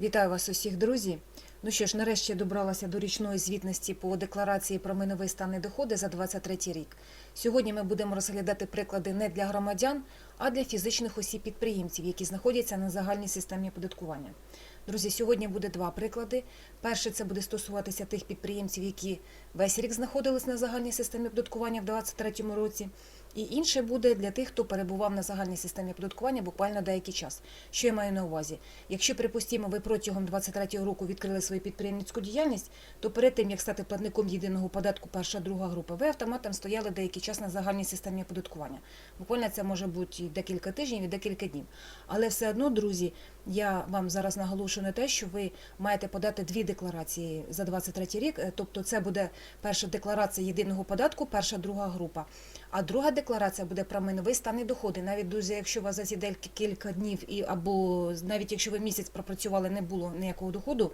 Вітаю вас усіх, друзі. Ну що ж, нарешті добралася до річної звітності по декларації про майновий стан і доходи за 2023 рік. Сьогодні ми будемо розглядати приклади не для громадян, а для фізичних осіб-підприємців, які знаходяться на загальній системі оподаткування. Друзі, сьогодні буде два приклади. Перший це буде стосуватися тих підприємців, які весь рік знаходились на загальній системі оподаткування в 2023 році. І інше буде для тих, хто перебував на загальній системі оподаткування буквально деякий час. Що я маю на увазі? Якщо, припустимо, ви протягом 2023 року відкрили свою підприємницьку діяльність, то перед тим, як стати платником єдиного податку перша друга група, ви автоматом стояли деякий час на загальній системі оподаткування. Буквально це може бути і декілька тижнів, і декілька днів. Але все одно, друзі, я вам зараз наголошую на те, що ви маєте подати дві декларації за 2023 рік. Е, Тобто, це буде перша декларація єдиного податку, перша друга група. А друга декларація буде про майновий стан і доходи. Навіть друзі, якщо у вас за ці декілька кілька днів, і або навіть якщо ви місяць пропрацювали, не було ніякого доходу.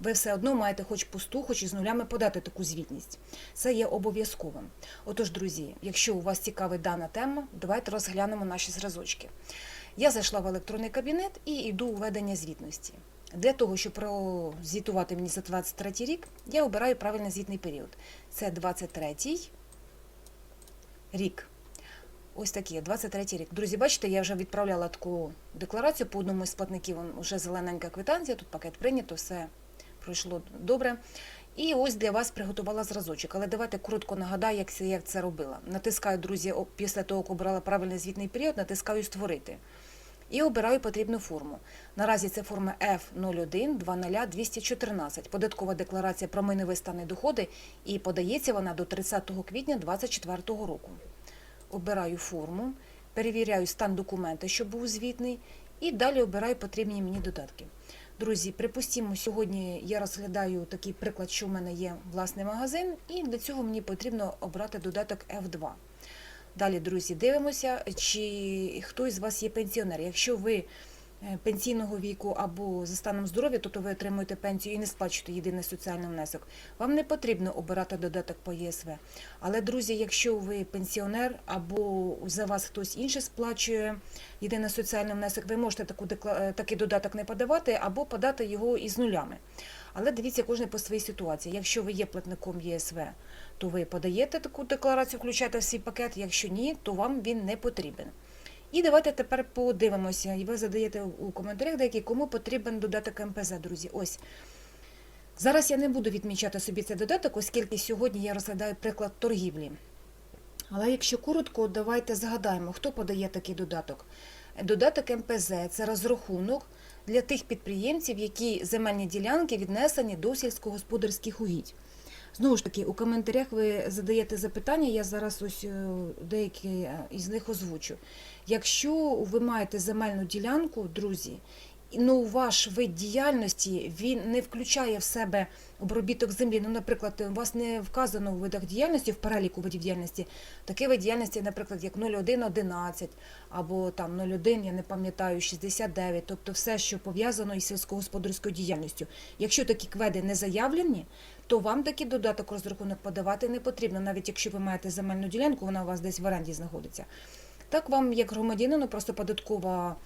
Ви все одно маєте хоч пусту, хоч із нулями подати таку звітність. Це є обов'язковим. Отож, друзі, якщо у вас цікавить дана тема, давайте розглянемо наші зразочки. Я зайшла в електронний кабінет і йду у ведення звітності. Для того, щоб прозвітувати мені за 23 рік, я обираю правильний звітний період. Це 23 рік. Ось такий, 23 рік. Друзі, бачите, я вже відправляла таку декларацію по одному із платників. Вже зелененька квитанція, тут пакет прийнято, все пройшло добре. І ось для вас приготувала зразочок. Але давайте коротко нагадаю, як як це робила. Натискаю, друзі, після того, як обрала правильний звітний період, натискаю Створити. І обираю потрібну форму. Наразі це форма F01 Податкова декларація про майновий стан і доходи. І подається вона до 30 квітня 2024 року. Обираю форму, перевіряю стан документа, щоб був звітний, і далі обираю потрібні мені додатки. Друзі, припустімо, сьогодні я розглядаю такий приклад, що в мене є власний магазин, і для цього мені потрібно обрати додаток F2. Далі, друзі, дивимося, чи хтось з вас є пенсіонер. Якщо ви пенсійного віку або за станом здоров'я, тобто ви отримуєте пенсію і не сплачуєте єдиний соціальний внесок, вам не потрібно обирати додаток по ЄСВ. Але, друзі, якщо ви пенсіонер або за вас хтось інший сплачує єдиний соціальний внесок, ви можете таку е, такий додаток не подавати або подати його із нулями. Але дивіться кожен по своїй ситуації. Якщо ви є платником ЄСВ, то ви подаєте таку декларацію, включаєте в свій пакет. Якщо ні, то вам він не потрібен. І давайте тепер подивимося. І ви задаєте у коментарях деякі, кому потрібен додаток МПЗ, друзі. Ось. Зараз я не буду відмічати собі цей додаток, оскільки сьогодні я розглядаю приклад торгівлі. Але якщо коротко, давайте згадаємо, хто подає такий додаток. Додаток МПЗ це розрахунок для тих підприємців, які земельні ділянки віднесені до сільськогосподарських угідь. Знову ж таки, у коментарях ви задаєте запитання, я зараз ось е, деякі із них озвучу. Якщо ви маєте земельну ділянку, друзі, ну, ваш вид діяльності він не включає в себе обробіток землі. Ну, наприклад, у вас не вказано у видах діяльності, в переліку видів діяльності, такий вид діяльності, наприклад, як 0111 або там 01, я не пам'ятаю, 69, тобто все, що пов'язано із сільськогосподарською діяльністю. Якщо такі кведи не заявлені, то вам такий додаток розрахунок подавати не потрібно, навіть якщо ви маєте земельну ділянку, вона у вас десь в оренді знаходиться. Так вам, як громадянину, просто податкова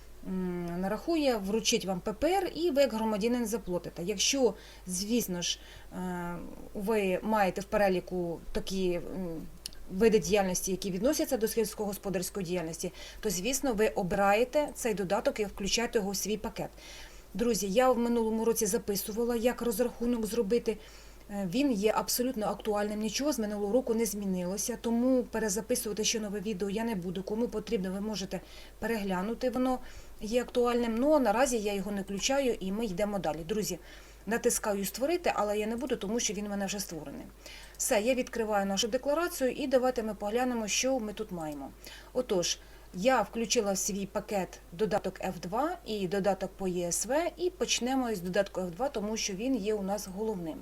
нарахує, вручить вам ППР, і ви як громадянин заплатите. Якщо, звісно ж, е, ви маєте в переліку такі види діяльності, які відносяться до сільськогосподарської діяльності, то, звісно, ви обираєте цей додаток і включаєте його в свій пакет. Друзі, я в минулому році записувала, як розрахунок зробити. Е, Він є абсолютно актуальним. Нічого з минулого року не змінилося, тому перезаписувати ще нове відео я не буду. Кому потрібно, ви можете переглянути. Воно є актуальним. Ну а наразі я його не включаю і ми йдемо далі. Друзі, натискаю створити, але я не буду, тому що він у мене вже створений. Все, я відкриваю нашу декларацію і давайте ми поглянемо, що ми тут маємо. Отож. Я включила в свій пакет додаток F2 і додаток по ЄСВ, і почнемо з додатку F2, тому що він є у нас головним.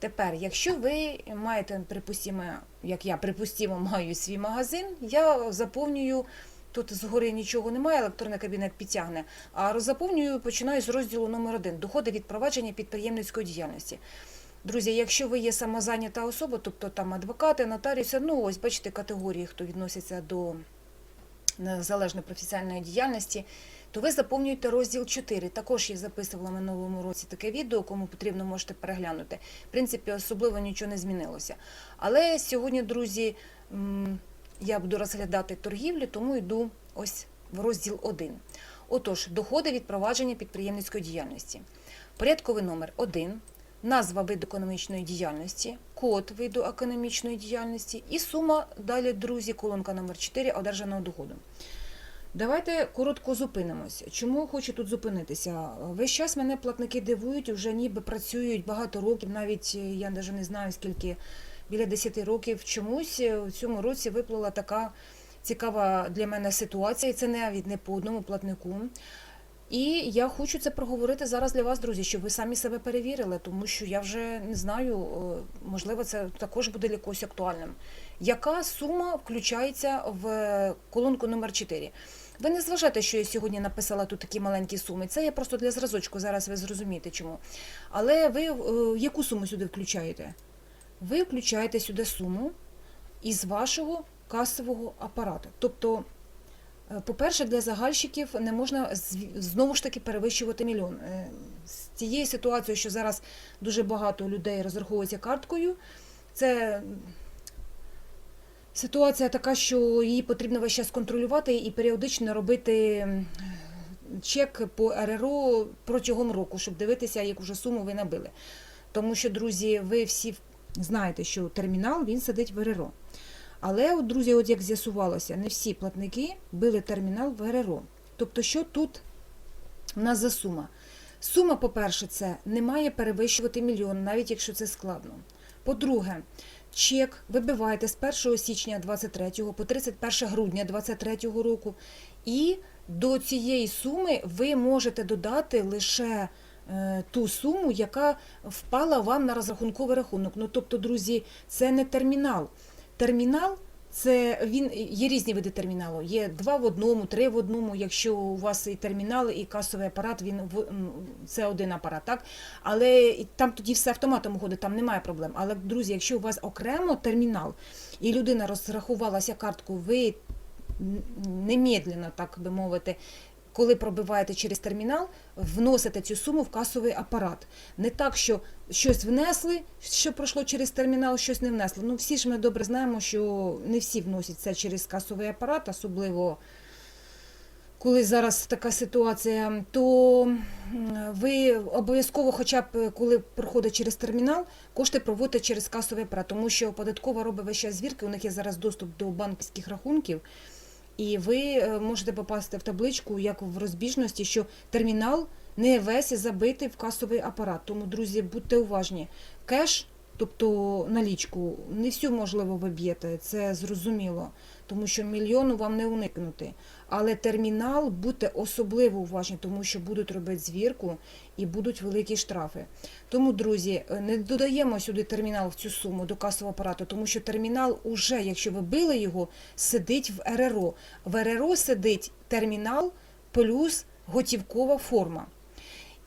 Тепер, якщо ви маєте, припустимо, як я припустимо, маю свій магазин, я заповнюю. Тут згори нічого немає, електронний кабінет підтягне. А роззаповнюю починаю з розділу номер 1 доходи від провадження підприємницької діяльності. Друзі, якщо ви є самозайнята особа, тобто там адвокати, нотаріуси, ну ось бачите категорії, хто відноситься до незалежної професіональної діяльності, то ви заповнюєте розділ 4. Також я записувала минулому році таке відео, кому потрібно можете переглянути. В принципі, особливо нічого не змінилося. Але сьогодні, друзі, я буду розглядати торгівлю, тому йду ось в розділ 1. Отож, доходи від провадження підприємницької діяльності. Порядковий номер 1, назва виду економічної діяльності, код виду економічної діяльності і сума далі, друзі, колонка номер 4 одержаного доходу. Давайте коротко зупинимось. Чому хочу тут зупинитися? Весь час мене платники дивують, вже ніби працюють багато років, навіть е, я навіть не знаю скільки, біля 10 років. Чомусь е, в цьому році виплила така цікава для мене ситуація, і це навіть не по одному платнику. І я хочу це проговорити зараз для вас, друзі, щоб ви самі себе перевірили, тому що я вже не знаю, е, можливо, це також буде для когось актуальним. Яка сума включається в колонку номер 4? Ви не зважайте, що я сьогодні написала тут такі маленькі суми. Це я просто для зразочку, зараз ви зрозумієте чому. Але ви е, яку суму сюди включаєте? Ви включаєте сюди суму із вашого касового апарату. Тобто, е, по-перше, для загальщиків не можна знову ж таки перевищувати мільйон. Е, З тією ситуацією, що зараз дуже багато людей розраховується карткою, це ситуація така, що її потрібно весь час контролювати і періодично робити чек по РРО протягом року, щоб дивитися, яку вже суму ви набили. Тому що, друзі, ви всі знаєте, що термінал він сидить в РРО. Але, от, друзі, от як з'ясувалося, не всі платники били термінал в РРО. Тобто, що тут у нас за сума? Сума, по-перше, це не має перевищувати мільйон, навіть якщо це складно. По-друге, чек вибиваєте з 1 січня 23 по 31 грудня 23 року, і до цієї суми ви можете додати лише е, ту суму, яка впала вам на розрахунковий рахунок. Ну, тобто, друзі, це не термінал. Термінал це він є різні види терміналу. Є два в одному, три в одному. Якщо у вас і термінал, і касовий апарат, він в це один апарат, так але там тоді все автоматом ходить, там немає проблем. Але друзі, якщо у вас окремо термінал і людина розрахувалася карткою, ви немедленно, так би мовити. Коли пробиваєте через термінал, вносите цю суму в касовий апарат. Не так, що щось внесли, що пройшло через термінал, щось не внесли. Ну всі ж ми добре знаємо, що не всі вносять це через касовий апарат, особливо коли зараз така ситуація, то ви обов'язково, хоча б коли проходить через термінал, кошти проводите через касовий апарат, тому що податкова робить весь звірки, у них є зараз доступ до банківських рахунків. І ви е, можете попасти в табличку, як в розбіжності, що термінал не весь забитий в касовий апарат. Тому, друзі, будьте уважні. Кеш, тобто налічку, не всю можливо ви це зрозуміло, тому що мільйону вам не уникнути. Але термінал будьте особливо уважні, тому що будуть робити звірку і будуть великі штрафи. Тому, друзі, е, не додаємо сюди термінал в цю суму до касового апарату, тому що термінал уже, якщо ви били його, сидить в РРО. В РРО сидить термінал плюс готівкова форма.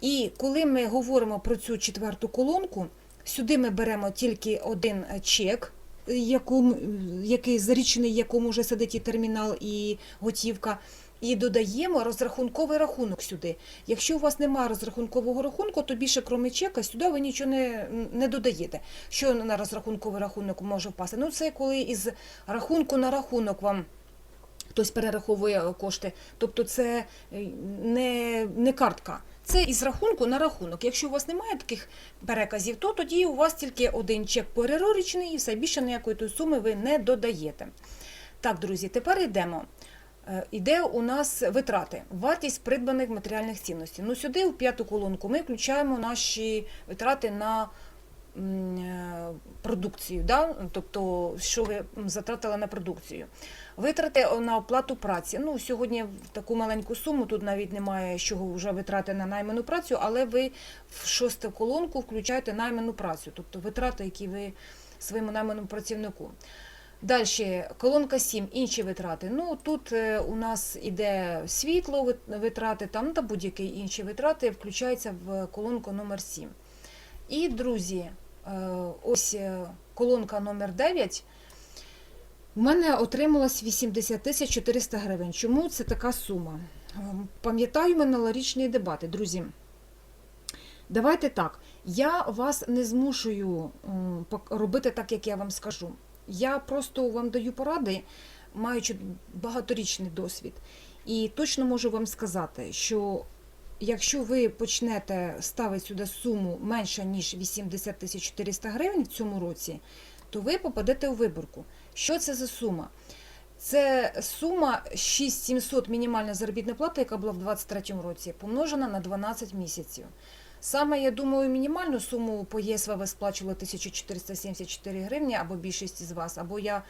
І коли ми говоримо про цю четверту колонку, сюди ми беремо тільки один е, чек, якому, який зарічений, якому вже сидить і термінал, і готівка. І додаємо розрахунковий рахунок сюди. Якщо у вас немає розрахункового рахунку, то більше крім чека сюди ви нічого не, не додаєте. Що на розрахунковий рахунок може впасти? Ну це коли із рахунку на рахунок вам хтось перераховує кошти. Тобто це е, не, не картка. Це із рахунку на рахунок. Якщо у вас немає таких переказів, то тоді у вас тільки один чек по і все більше ніякої тої суми ви не додаєте. Так, друзі, тепер йдемо. Е, Іде у нас витрати, вартість придбаних матеріальних цінностей. Ну, сюди, у п'яту колонку, ми включаємо наші витрати на е, продукцію, да? тобто, що ви затратили на продукцію. Витрати на оплату праці. Ну, сьогодні таку маленьку суму, тут навіть немає з чого вже витрати на найману працю, але ви в шосту колонку включаєте найману працю, тобто витрати, які ви своєму найманому працівнику. Далі, колонка 7, інші витрати. Ну, тут е, у нас іде світло, витрати там та будь-які інші витрати включаються в колонку номер 7. І, друзі, е, ось е, колонка номер 9. У мене отрималось 80 тисяч 400 гривень. Чому це така сума? Пам'ятаю минулорічні дебати, друзі. Давайте так. Я вас не змушую робити так, як я вам скажу. Я просто вам даю поради, маючи багаторічний досвід. І точно можу вам сказати, що якщо ви почнете ставити сюди суму менше, ніж 80 тисяч 400 гривень в цьому році, то ви попадете у виборку. Що це за сума? Це сума 6700 мінімальна заробітна плата, яка була в 2023 році, помножена на 12 місяців. Саме, я думаю, мінімальну суму по ЄСВ ви сплачували 1474 гривні, або більшість із вас, або я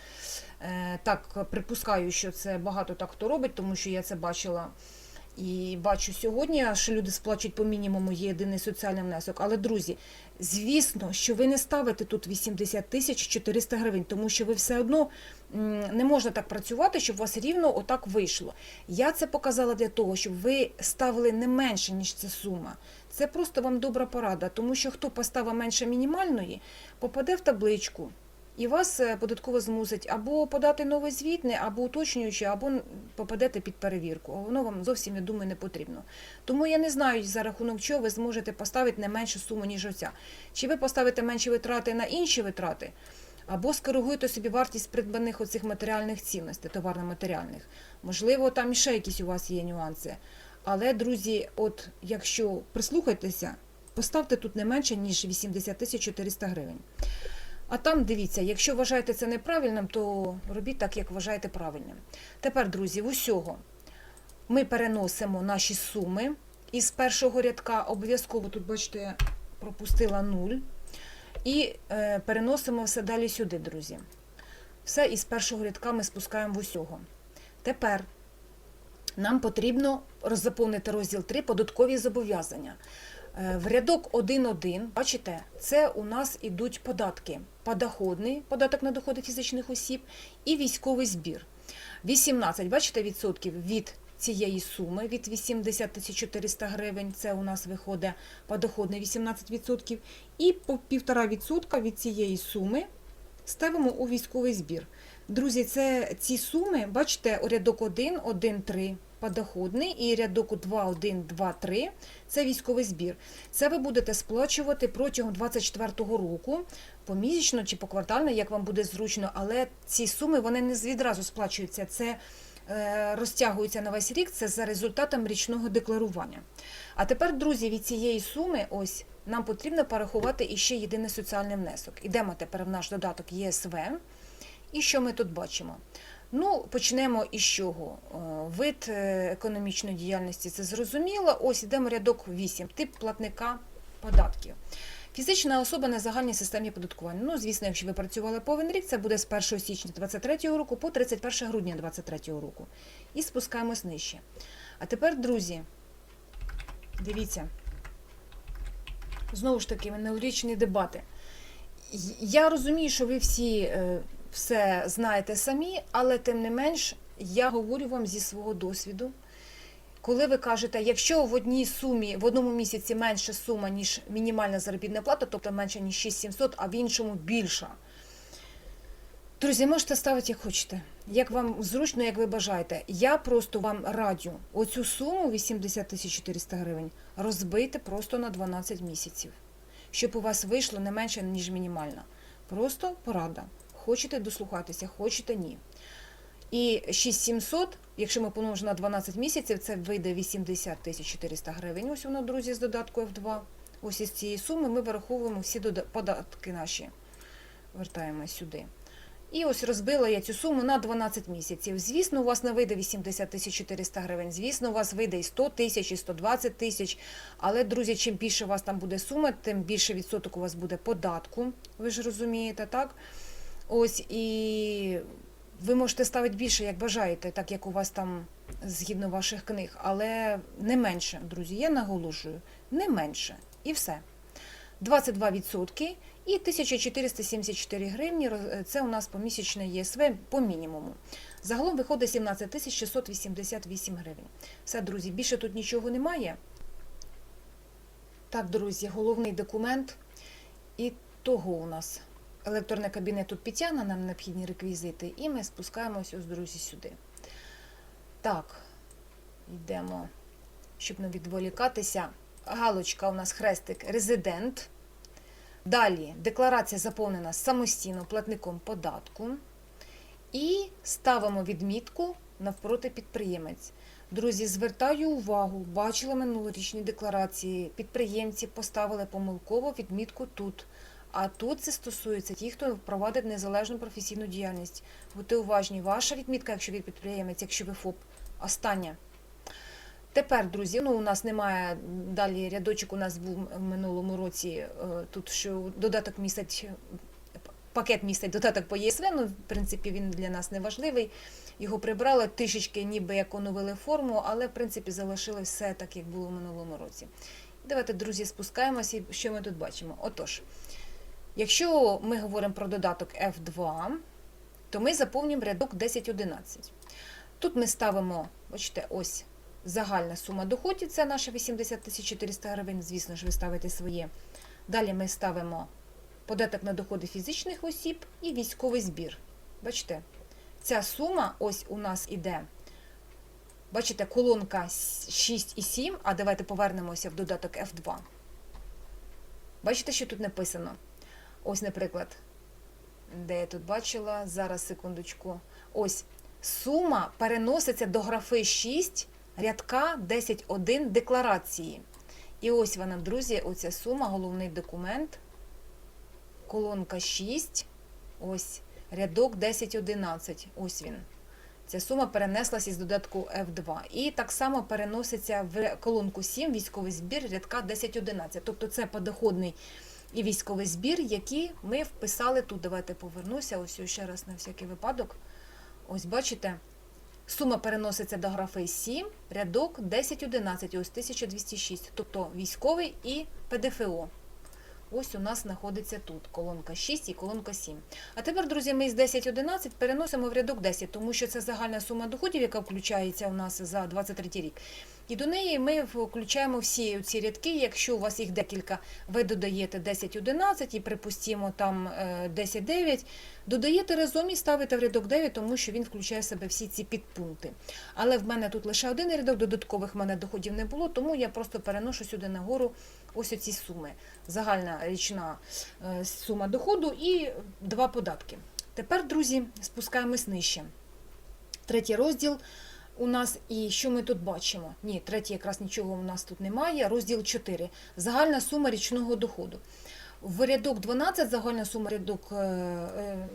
е, так припускаю, що це багато так хто робить, тому що я це бачила і бачу сьогодні, що люди сплачують по мінімуму є єдиний соціальний внесок. Але, друзі, звісно, що ви не ставите тут 80 тисяч 400 гривень, тому що ви все одно не можна так працювати, щоб у вас рівно отак вийшло. Я це показала для того, щоб ви ставили не менше, ніж ця сума. Це просто вам добра порада, тому що хто поставив менше мінімальної, попаде в табличку. І вас е, податково змусить або подати новий звітний, або уточнюючи, або попадете під перевірку. Воно вам зовсім, я думаю, не потрібно. Тому я не знаю, за рахунок чого ви зможете поставити не меншу суму, ніж оця. Чи ви поставите менші витрати на інші витрати, або скоригуєте собі вартість придбаних оцих матеріальних цінностей, товарно-матеріальних. Можливо, там іще якісь у вас є нюанси. Але, друзі, от якщо прислухайтеся, поставте тут не менше, ніж 80 тисяч 400 гривень. А там дивіться, якщо вважаєте це неправильним, то робіть так, як вважаєте правильним. Тепер, друзі, в усього ми переносимо наші суми із першого рядка. Обов'язково тут, бачите, я пропустила 0. І е, переносимо все далі сюди, друзі. Все із першого рядка ми спускаємо в усього. Тепер нам потрібно роззаповнити розділ 3 податкові зобов'язання. Е, В рядок 1.1, бачите, це у нас ідуть податки. Подоходний податок на доходи фізичних осіб і військовий збір. 18, бачите, відсотків від цієї суми, від 80 тисяч 400 гривень, це у нас виходить подоходний 18%, і по 1,5% від цієї суми ставимо у військовий збір. Друзі, це ці суми, бачите, рядок 1, 1, 3 подоходний і рядок 2, 1, 2, 3 це військовий збір. Це ви будете сплачувати протягом 2024 року, помісячно чи поквартально, як вам буде зручно, але ці суми вони не відразу сплачуються. Це е, розтягується на весь рік, це за результатом річного декларування. А тепер, друзі, від цієї суми ось нам потрібно порахувати іще єдиний соціальний внесок. Ідемо тепер в наш додаток ЄСВ. І що ми тут бачимо? Ну, почнемо із чого? Е, Вид е, економічної діяльності це зрозуміло. Ось йдемо рядок 8, тип платника податків. Фізична особа на загальній системі податкування. Ну, звісно, якщо ви працювали повен рік, це буде з 1 січня 2023 року по 31 грудня 2023 року. І спускаємось нижче. А тепер, друзі, дивіться, знову ж таки, минулорічні дебати. Я розумію, що ви всі е, все знаєте самі, але тим не менш, я говорю вам зі свого досвіду. Коли ви кажете, якщо в одній сумі, в одному місяці менша сума, ніж мінімальна заробітна плата, тобто менше, ніж 6700, а в іншому більша. Друзі, можете ставити як хочете, як вам зручно, як ви бажаєте. Я просто вам раджу оцю суму 80 тисяч 400 гривень розбити просто на 12 місяців, щоб у вас вийшло не менше, ніж мінімальна. Просто порада. Хочете дослухатися, хочете ні. І 6700, якщо ми помножимо на 12 місяців, це вийде 80 тисяч 400 гривень. Ось воно, друзі, з додатку F2. Ось із цієї суми ми вираховуємо всі податки наші. Вертаємо сюди. І ось розбила я цю суму на 12 місяців. Звісно, у вас не вийде 80 тисяч 400 гривень. Звісно, у вас вийде і 100 тисяч, і 120 тисяч. Але, друзі, чим більше у вас там буде сума, тим більше відсоток у вас буде податку. Ви ж розумієте, так? Ось і ви можете ставити більше, як бажаєте, так як у вас там згідно ваших книг, але не менше, друзі, я наголошую, не менше. І все. 22% і 1474 гривні це у нас помісячне ЄСВ по мінімуму. Загалом виходить 17 688 гривень. Все, друзі, більше тут нічого немає. Так, друзі, головний документ. І того у нас електронний кабінет тут підтягне нам необхідні реквізити, і ми спускаємося, ось, друзі, сюди. Так, Йдемо, щоб не відволікатися. Галочка у нас хрестик резидент. Далі декларація заповнена самостійно платником податку. І ставимо відмітку навпроти підприємець. Друзі, звертаю увагу, бачили минулорічні декларації. Підприємці поставили помилково відмітку тут. А тут це стосується тих, хто провадить незалежну професійну діяльність. Будьте уважні, ваша відмітка, якщо ви підприємець, якщо ви ФОП, остання. Тепер, друзі, ну у нас немає далі рядочок. У нас був в минулому році е, тут, що додаток містить пакет містить додаток по ЄСВ. Ну, в принципі, він для нас не важливий. Його прибрали трішечки, ніби як оновили форму, але в принципі залишилось все так, як було в минулому році. Давайте, друзі, спускаємося. І що ми тут бачимо? Отож, якщо ми говоримо про додаток F2, то ми заповнюємо рядок 10.11. Тут ми ставимо, бачите, ось загальна сума доходів, це наша 80 400 гривень, звісно ж, ви ставите своє. Далі ми ставимо податок на доходи фізичних осіб і військовий збір. Бачите, ця сума ось у нас іде. Бачите, колонка 6 і 7, а давайте повернемося в додаток F2. Бачите, що тут написано? Ось, наприклад, де я тут бачила, зараз секундочку. Ось сума переноситься до графи 6 рядка 10.1 декларації. І ось вона, друзі, оця сума, головний документ, колонка 6, ось рядок 10.11. Ось він. Ця сума перенеслася із додатку F2. І так само переноситься в колонку 7 військовий збір рядка 10.11. Тобто це подоходний і військовий збір, які ми вписали тут. Давайте повернуся, ось ще раз на всякий випадок. Ось бачите. Сума переноситься до графи 7, рядок 10.11, ось 1206, тобто військовий і ПДФО. Ось у нас знаходиться тут колонка 6 і колонка 7. А тепер, друзі, ми з 10.11 переносимо в рядок 10, тому що це загальна сума доходів, яка включається у нас за 23 рік. І до неї ми включаємо всі ці рядки. Якщо у вас їх декілька, ви додаєте 10.11 і припустимо там 10.9, додаєте разом і ставите в рядок 9, тому що він включає в себе всі ці підпункти. Але в мене тут лише один рядок, додаткових в мене доходів не було, тому я просто переношу сюди нагору ось оці суми. Загальна річна е, сума доходу і два податки. Тепер, друзі, спускаємось нижче. Третій розділ у нас і що ми тут бачимо? Ні, третій якраз нічого у нас тут немає. Розділ 4. Загальна сума річного доходу. В рядок 12 загальна сума рядок, е, е,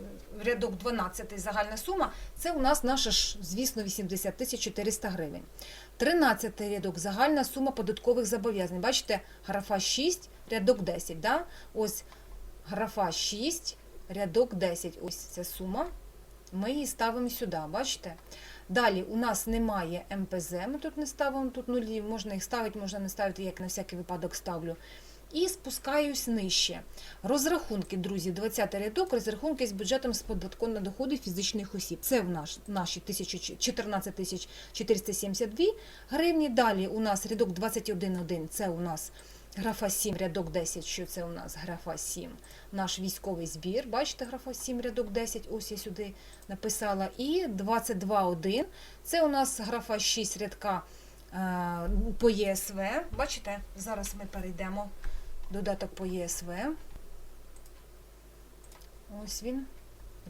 рядок 12 загальна сума це у нас наша ж, звісно, 80 тисяч 400 гривень. 13 рядок загальна сума податкових зобов'язань. Бачите, графа 6, рядок 10. Да? Ось графа 6, рядок 10. Ось ця сума. Ми її ставимо сюди, бачите? Далі у нас немає МПЗ, ми тут не ставимо тут нулі, можна їх ставити, можна не ставити, як на всякий випадок ставлю. І спускаюсь нижче. Розрахунки, друзі, 20 рядок, розрахунки з бюджетом з податком на доходи фізичних осіб. Це в наш, наші 14 472 гривні. Далі у нас рядок 21.1, це у нас графа 7, рядок 10, що це у нас графа 7, наш військовий збір. Бачите, графа 7, рядок 10, ось я сюди написала. І 22.1, це у нас графа 6 рядка е, по ЄСВ. Бачите, зараз ми перейдемо. Додаток по ЄСВ. Ось він.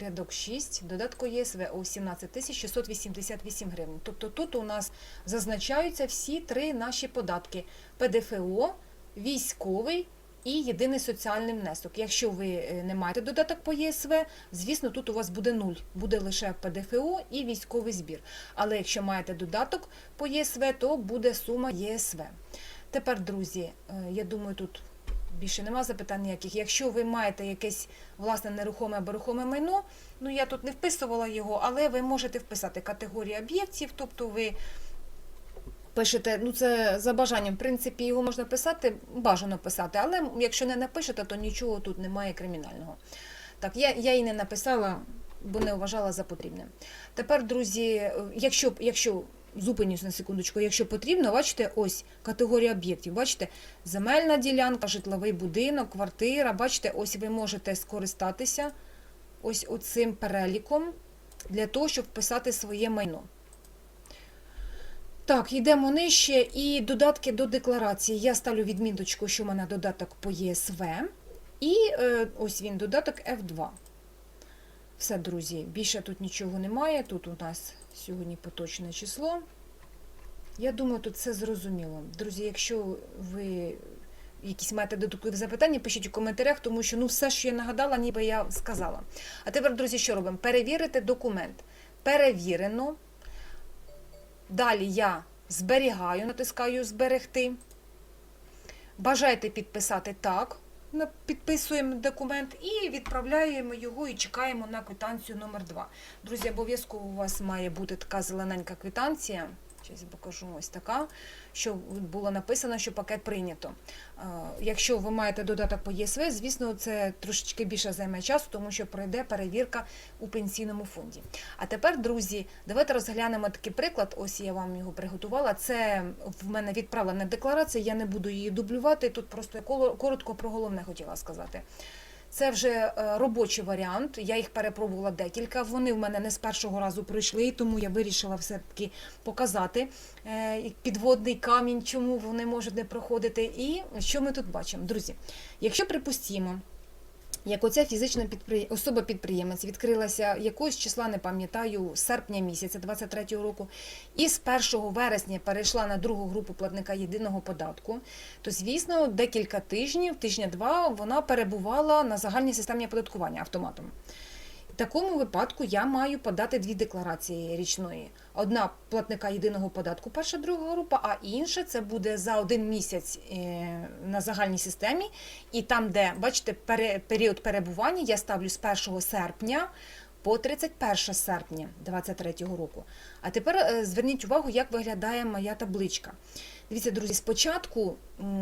Рядок 6, додатку ЄСВ о 17 688 гривень. Тобто тут у нас зазначаються всі три наші податки: ПДФО, військовий і єдиний соціальний внесок. Якщо ви е, не маєте додаток по ЄСВ, звісно, тут у вас буде 0, буде лише ПДФО і військовий збір. Але якщо маєте додаток по ЄСВ, то буде сума ЄСВ. Тепер, друзі, е, я думаю, тут більше нема запитань ніяких. Якщо ви маєте якесь власне нерухоме або рухоме майно, ну я тут не вписувала його, але ви можете вписати категорію об'єктів, тобто ви пишете, ну це за бажанням, в принципі, його можна писати, бажано писати, але якщо не напишете, то нічого тут немає кримінального. Так, я, я і не написала, бо не вважала за потрібне. Тепер, друзі, якщо, якщо зупинюсь на секундочку, якщо потрібно, бачите, ось категорія об'єктів. Бачите, земельна ділянка, житловий будинок, квартира. Бачите, ось ви можете скористатися ось оцим переліком для того, щоб вписати своє майно. Так, йдемо нижче і додатки до декларації. Я ставлю відміточку, що в мене додаток по ЄСВ. І е, ось він, додаток F2. Все, друзі, більше тут нічого немає. Тут у нас сьогодні поточне число. Я думаю, тут все зрозуміло. Друзі, якщо ви якісь маєте додаткові запитання, пишіть у коментарях, тому що ну, все, що я нагадала, ніби я сказала. А тепер, друзі, що робимо? Перевірити документ. Перевірено. Далі я зберігаю, натискаю зберегти. Бажаєте підписати так. Підписуємо документ і відправляємо його і чекаємо на квитанцію номер 2 Друзі, обов'язково у вас має бути така зелененька квитанція. Зараз покажу ось така, що було написано, що пакет прийнято. Е, Якщо ви маєте додаток по ЄСВ, звісно, це трошечки більше займе часу, тому що пройде перевірка у пенсійному фонді. А тепер, друзі, давайте розглянемо такий приклад. Ось я вам його приготувала. Це в мене відправлена декларація, я не буду її дублювати. Тут просто коротко про головне хотіла сказати. Це вже е, робочий варіант. Я їх перепробувала декілька. Вони в мене не з першого разу пройшли, тому я вирішила все-таки показати е, підводний камінь, чому вони можуть не проходити. І що ми тут бачимо, друзі? Якщо припустімо, як оця фізична підприє... особа-підприємець відкрилася якогось числа, не пам'ятаю, серпня місяця 23-го року, і з 1 вересня перейшла на другу групу платника єдиного податку, то звісно, декілька тижнів, тижня-два, вона перебувала на загальній системі оподаткування автоматом. Такому випадку я маю подати дві декларації річної. Одна платника єдиного податку, перша друга група, а інша це буде за один місяць е, на загальній системі. І там, де, бачите, період перебування я ставлю з 1 серпня по 31 серпня 2023 року. А тепер е, зверніть увагу, як виглядає моя табличка. Дивіться, друзі, спочатку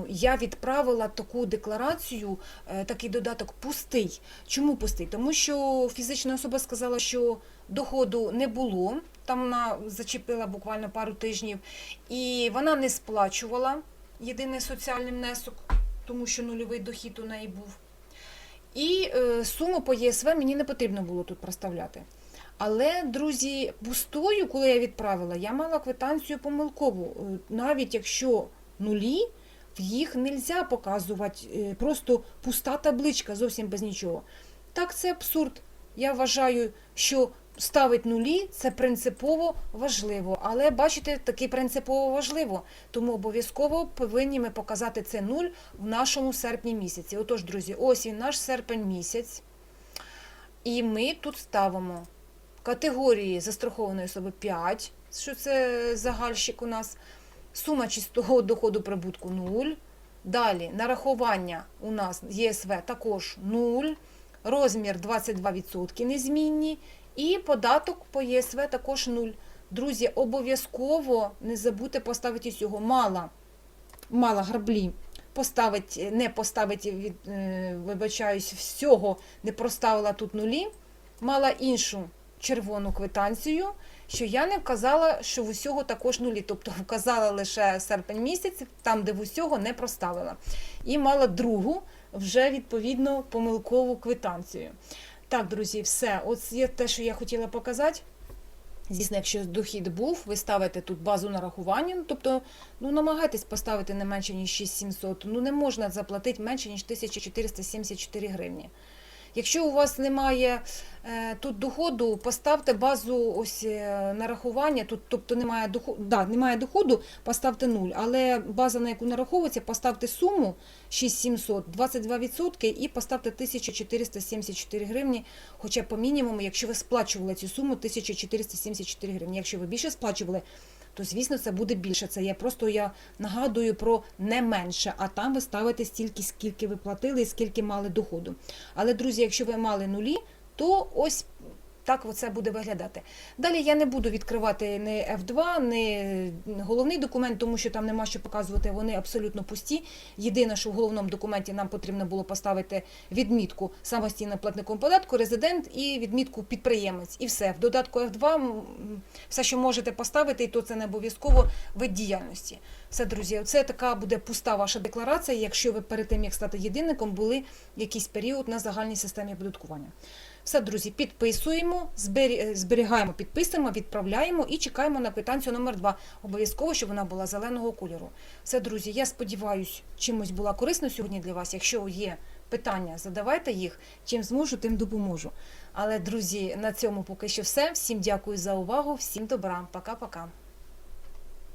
я відправила таку декларацію, е, такий додаток пустий. Чому пустий? Тому що фізична особа сказала, що доходу не було. Там вона зачепила буквально пару тижнів, і вона не сплачувала єдиний соціальний внесок, тому що нульовий дохід у неї був. І е, суму по ЄСВ мені не потрібно було тут проставляти. Але, друзі, пустою, коли я відправила, я мала квитанцію помилкову. Е, Навіть якщо нулі, їх не можна показувати е, просто пуста табличка, зовсім без нічого. Так, це абсурд. Я вважаю, що ставить нулі це принципово важливо. Але бачите, таки принципово важливо. Тому обов'язково повинні ми показати це нуль в нашому серпні місяці. Отож, друзі, ось він наш серпень місяць. І ми тут ставимо категорії застрахованої особи 5, що це загальщик у нас, сума чистого доходу прибутку 0. Далі нарахування у нас ЄСВ також 0, розмір 22% незмінні, і податок по ЄСВ також 0. Друзі, обов'язково не забудьте поставити цього мало, мало граблі. Поставить, не поставить, від, е, вибачаюсь, всього не проставила тут нулі, мала іншу червону квитанцію, що я не вказала, що в усього також нулі. Тобто вказала лише серпень місяць, там, де в усього не проставила. І мала другу, вже відповідно помилкову квитанцію. Так, друзі, все. От є те, що я хотіла показати. Звісно, якщо дохід був, ви ставите тут базу нарахування, ну, тобто ну, намагайтесь поставити не менше, ніж 6700. Ну не можна заплатити менше, ніж 1474 гривні. Якщо у вас немає е, тут доходу, поставте базу ось е, нарахування, тут, тобто немає доходу, да, немає доходу, поставте 0, але база, на яку нараховується, поставте суму 6700, 22% і поставте 1474 гривні, хоча по мінімуму, якщо ви сплачували цю суму 1474 гривні. Якщо ви більше сплачували, то звісно це буде більше. Це я просто я нагадую про не менше, а там ви ставите стільки, скільки ви платили і скільки мали доходу. Але, друзі, якщо ви мали нулі, то ось так оце буде виглядати. Далі я не буду відкривати не F2, не головний документ, тому що там нема що показувати, вони абсолютно пусті. Єдине, що в головному документі нам потрібно було поставити відмітку самостійно платником податку, резидент і відмітку підприємець. І все. В додатку F2 все, що можете поставити, і то це не обов'язково вид діяльності. Все, друзі, це така буде пуста ваша декларація, якщо ви перед тим, як стати єдинником, були якийсь період на загальній системі оподаткування. Все, друзі, підписуємо, зберігаємо, підписуємо, відправляємо і чекаємо на квитанцію номер 2 Обов'язково, щоб вона була зеленого кольору. Все, друзі, я сподіваюся, чимось була корисна сьогодні для вас. Якщо є питання, задавайте їх. Чим зможу, тим допоможу. Але, друзі, на цьому поки що все. Всім дякую за увагу, всім добра. Пока-пока.